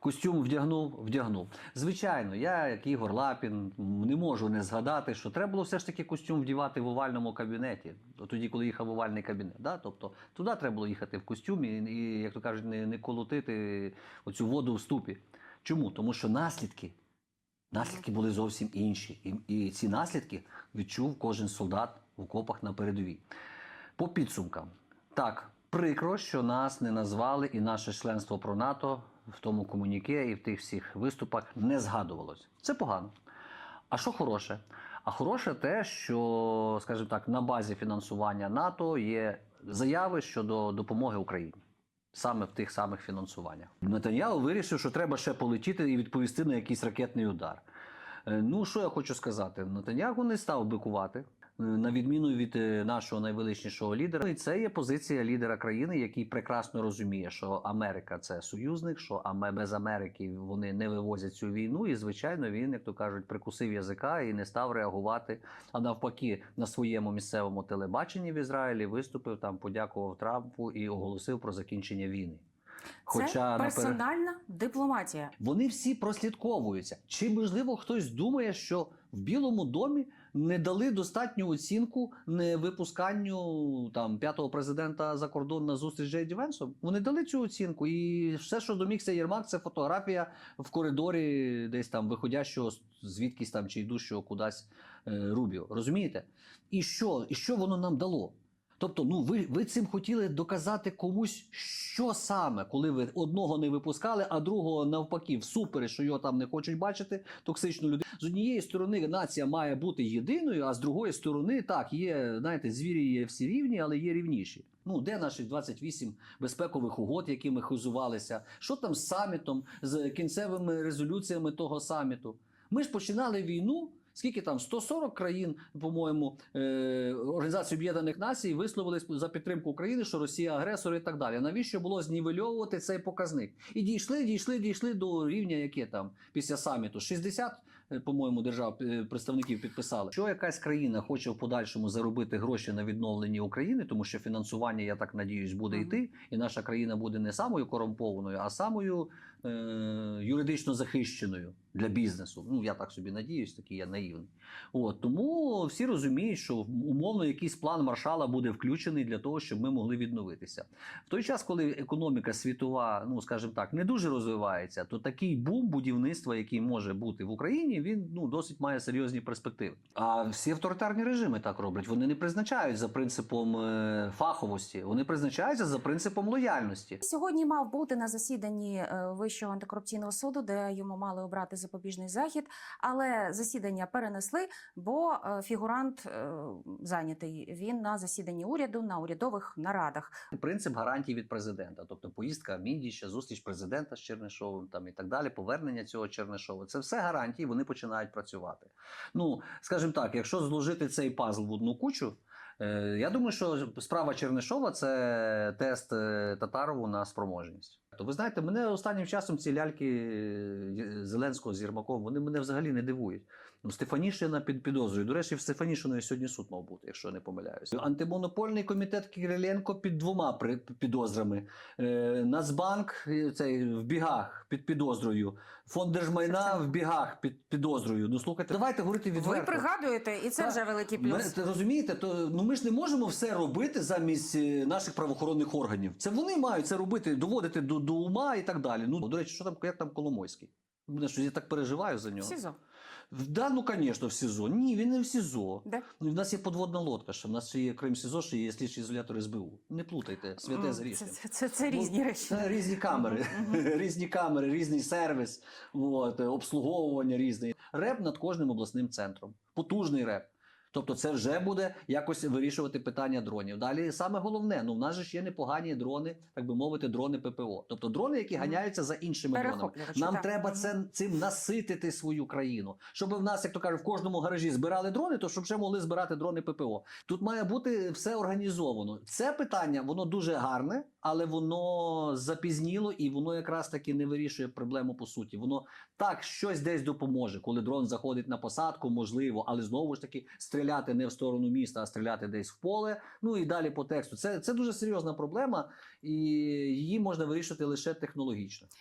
Костюм вдягнув, вдягнув. Звичайно, я, як Ігор Лапін, не можу не згадати, що треба було все ж таки костюм вдівати в овальному кабінеті. Тоді, коли їхав в овальний кабінет. Да? Тобто туди треба було їхати в костюмі і, як то кажуть, не, не колотити оцю воду в ступі. Чому? Тому що наслідки, наслідки були зовсім інші. І, і ці наслідки відчув кожен солдат в окопах на передовій. По підсумкам, так, прикро, що нас не назвали і наше членство про НАТО в тому комуніке і в тих всіх виступах не згадувалось. Це погано. А що хороше? А хороше те, що, скажімо так, на базі фінансування НАТО є заяви щодо допомоги Україні. Саме в тих самих фінансуваннях. Нетаньяху вирішив, що треба ще полетіти і відповісти на якийсь ракетний удар. Е, Ну, що я хочу сказати? Нетаньяху не став бикувати, на відміну від е, нашого найвеличнішого лідера. І це є позиція лідера країни, який прекрасно розуміє, що Америка це союзник, що без Америки вони не вивозять цю війну. І, звичайно, він, як то кажуть, прикусив язика і не став реагувати. А навпаки, на своєму місцевому телебаченні в Ізраїлі виступив там, подякував Трампу і оголосив про закінчення війни. Це напер- персональна дипломатія. вони всі прослідковуються. Чи можливо хтось думає, що в Білому домі не дали достатню оцінку не випусканню там п'ятого президента за кордон на зустріч з Джей Ді Венсом? Вони дали цю оцінку, і все, що домігся Єрмак, це фотографія в коридорі, десь там виходящого звідкись там чи йдущого кудись е, Рубіо. Розумієте? І що? І що воно нам дало? Тобто, ну ви, ви цим хотіли доказати комусь, що саме, коли ви одного не випускали, а другого навпаки, всупереч, що його там не хочуть бачити, токсичну людину. З однієї сторони нація має бути єдиною, а з другої сторони, так, є, знаєте, звірі є всі рівні, але є рівніші. Ну, де наші 28 безпекових угод, якими хизувалися? Що там з самітом, з кінцевими резолюціями того саміту? Ми ж починали війну. Скільки там 140 країн, по-моєму, е, Організації Об'єднаних Націй висловились за підтримку України, що Росія агресор і так далі. Навіщо було знівельовувати цей показник? І дійшли, дійшли, дійшли до рівня, яке там після саміту 60, е, по-моєму, держав е, представників підписали. Що якась країна хоче в подальшому заробити гроші на відновленні України, тому що фінансування, я так надіюсь, буде йти, і наша країна буде не самою корумпованою, а самою е, юридично захищеною для бізнесу. Ну я так собі надіюсь, такий я наївний. От тому всі розуміють, що умовно якийсь план маршала буде включений для того, щоб ми могли відновитися. В той час, коли економіка світова, ну скажімо так, не дуже розвивається, то такий бум будівництва, який може бути в Україні, він ну досить має серйозні перспективи. А всі авторитарні режими так роблять. Вони не призначають за принципом е, фаховості, вони призначаються за принципом лояльності. Сьогодні мав бути на засіданні е, Вищого антикорупційного суду, де йому мали обрати запобіжний захід, але засідання перенесли, бо е, фігурант е, зайнятий. Він на засіданні уряду на урядових нарадах. принцип гарантій від президента, тобто поїздка Міндіча, зустріч президента з Чернишовим там і так далі, повернення цього Чернишова. Це все гарантії, вони починають працювати. Ну, скажімо так, якщо зложити цей пазл в одну кучу, я думаю, що справа Чернишова це тест е, Татарову на спроможність. То ви знаєте, мене останнім часом ці ляльки е, Зеленського з Єрмаком, вони мене взагалі не дивують. Ну, Стефанішина під підозрою. До речі, в Стефанішиної сьогодні суд мав бути, якщо я не помиляюся. Антимонопольний комітет Кириленко під двома при- підозрами. Е, Нацбанк е, цей в бігах під підозрою. Фонд держмайна в бігах під підозрою. Ну слухайте, давайте говорити відверто. Ви пригадуєте, і це Так. вже великий плюс. ти розумієте, то ну ми ж не можемо все робити замість е, наших правоохоронних органів. Це вони мають це робити, доводити до, до ума і так далі. Ну до речі, що там як там Коломойський? Мене що я так переживаю за нього. СІЗО. Да, ну звісно, в СІЗО. Ні, він не в СІЗО. Да. Ну, в нас є подводна лодка, що в нас ще є Крим СІЗО, ще є слідчий ізолятор СБУ. Не плутайте, святе з Це, це, це, це Ну, різні речі. Це різні камери, різні камери, різний сервіс, от, обслуговування різне. Реп над кожним обласним центром. Потужний реп. Тобто це вже буде якось вирішувати питання дронів. Далі саме головне, ну в нас же ж є непогані дрони, так би мовити, дрони ППО. Тобто дрони, які ганяються за іншими дронами. Нам так. треба це, цим наситити свою країну. Щоб в нас, як то кажуть, в кожному гаражі збирали дрони, то щоб ще могли збирати дрони ППО. Тут має бути все організовано. Це питання, воно дуже гарне, але воно запізніло і воно якраз таки не вирішує проблему по суті. Воно так щось десь допоможе, коли дрон заходить на посадку, можливо, але знову ж таки стріляти не в сторону міста, а стріляти десь в поле. Ну і далі по тексту. Це, це дуже серйозна проблема, і її можна вирішити лише технологічно.